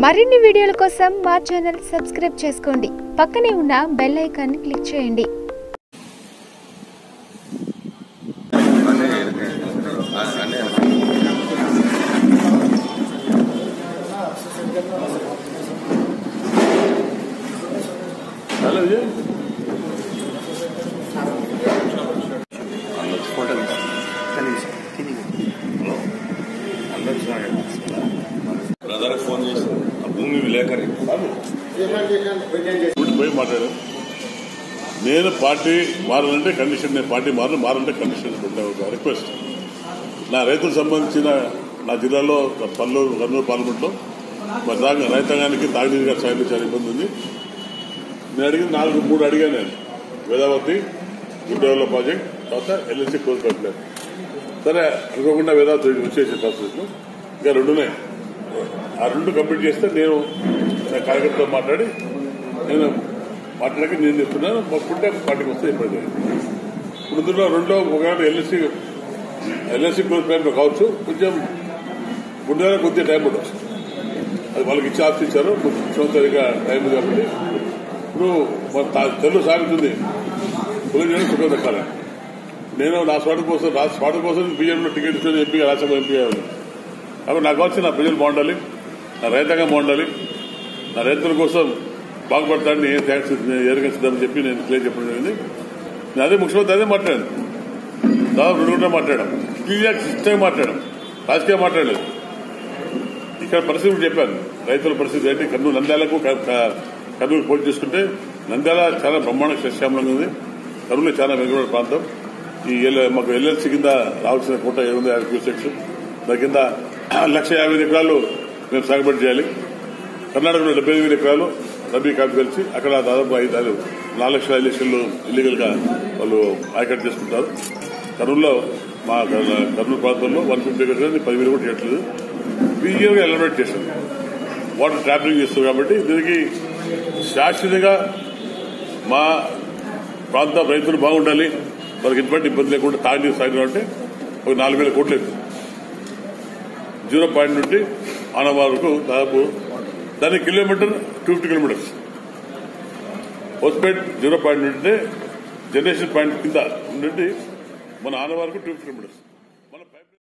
మరిన్ని వీడియోల కోసం మా ఛానల్ సబ్స్క్రైబ్ చేసుకోండి. పక్కనే ఉన్న బెల్ ఐకాన్ని క్లిక్ చేయండి. హలో భూమి విలేకరి. పోయి మాట్లాడు. నేను పార్టీ మారాలంటే కండిషన్ నేను పార్టీ మారను మారాలంటే కండిషన్ ఒక రిక్వెస్ట్ నా రైతులకు సంబంధించిన నా జిల్లాలో పల్లూరు కర్నూలు పార్లమెంట్లో మరి తాగు రైతాంగానికి తాగునీరుగా సాయంత్రం చాలా ఇబ్బంది ఉంది. నేను అడిగిన నాలుగు మూడు అడిగాను నేను. వేదావతి గుడ్డేవల్ల ప్రాజెక్ట్ తర్వాత ఎల్ఎస్సీ కోర్సు పెట్టలేదు సరే అనుకోకుండా వేదావతి వచ్చేసే పరిస్థితులు ఇంకా రెండున్నాయి. ఆ రెండు కంప్లీట్ చేస్తే నేను కార్యకర్తతో మాట్లాడి నేను మాట్లాడక నేను చెప్తున్నాను మొక్కుంటే పార్టీకి వస్తే ఇబ్బంది ఇప్పుడు రెండో ఒకవేళ ఎల్ఎస్సీ ఎల్ఎస్సీ గ్రోత్ ప్లాన్ కావచ్చు కొంచెం ముందుగా కొద్దిగా టైం పడవచ్చు అది వాళ్ళకి ఇచ్చి ఆప్షన్ ఇచ్చారు. ముఖ్యమంత్రిగా టైం కాబట్టి. ఇప్పుడు మన తెలుగు సాగుతుంది. పులింజనం సుఖం నేను నా స్వార్థం కోసం నా స్వార్థం కోసం బీజేపీలో టికెట్ ఇచ్చిన ఎంపీగా రాజ్యసభ ఎంపీ అయ్యాను కాబట్టి నాకు వచ్చి నా ప్రజలు బాగుండాలి. నా రైతాంగం బాగుండాలి. నా రైతుల కోసం బాగుపడతాడని ఏం ట్యాక్స్ ఎరగచ్చిద్దామని చెప్పి నేను క్లియర్ చెప్పడం జరిగింది. నేను అదే ముఖ్యమంత్రి అదే మాట్లాడాను. దాదాపు రెండు గంటలు మాట్లాడాం. క్లియర్ సిస్టమ్ మాట్లాడాం. రాజకీయం మాట్లాడలేదు. ఇక్కడ పరిస్థితి చెప్పాను. రైతుల పరిస్థితి ఏంటి? కర్నూలు నంద్యాలకు కర్నూలు పోటీ చేసుకుంటే నంద్యాల చాలా బ్రహ్మాండ సస్యామలంగా ఉంది. కర్నూలు చాలా వెనుకబడిన ప్రాంతం. ఈ మాకు ఎల్ఎల్సీ కింద రావాల్సిన కోట ఏముంది? యాభై క్యూసెక్స్. దాని కింద లక్ష యాభై ఎకరాలు మేము సాగుబడి చేయాలి. కర్ణాటకలో డెబ్బై ఎనిమిది వేల ఎకరాలు రబీ కాపీ కలిసి అక్కడ దాదాపు ఐదు ఆరు నాలుగు లక్షల ఐదు లక్షలు ఇల్లీగల్గా వాళ్ళు ఆయకట్ చేసుకుంటారు. కర్నూలులో మా కర్నూలు ప్రాంతంలో వన్ ఫిఫ్టీ ఎకర్స్ పదివేలు కూడా చేయట్లేదు. క్లియర్గా ఎలిమినేట్ చేశారు. వాటర్ ట్యాపింగ్ చేస్తారు కాబట్టి దీనికి శాశ్వతంగా మా ప్రాంత రైతులు బాగుండాలి. మనకి ఎటువంటి ఇబ్బంది లేకుండా తాగి సాగిన అంటే ఒక నాలుగు వేల కోట్లు జీరో పాయింట్ నుండి ఆనవ దాదాపు దాని kilometre two fifty kilometres. Hospet zero point నుండి జనరేషన్ పాయింట్ కింద నుండి మన ఆన టూ ఫిఫ్టీ కిలోమీటర్స్.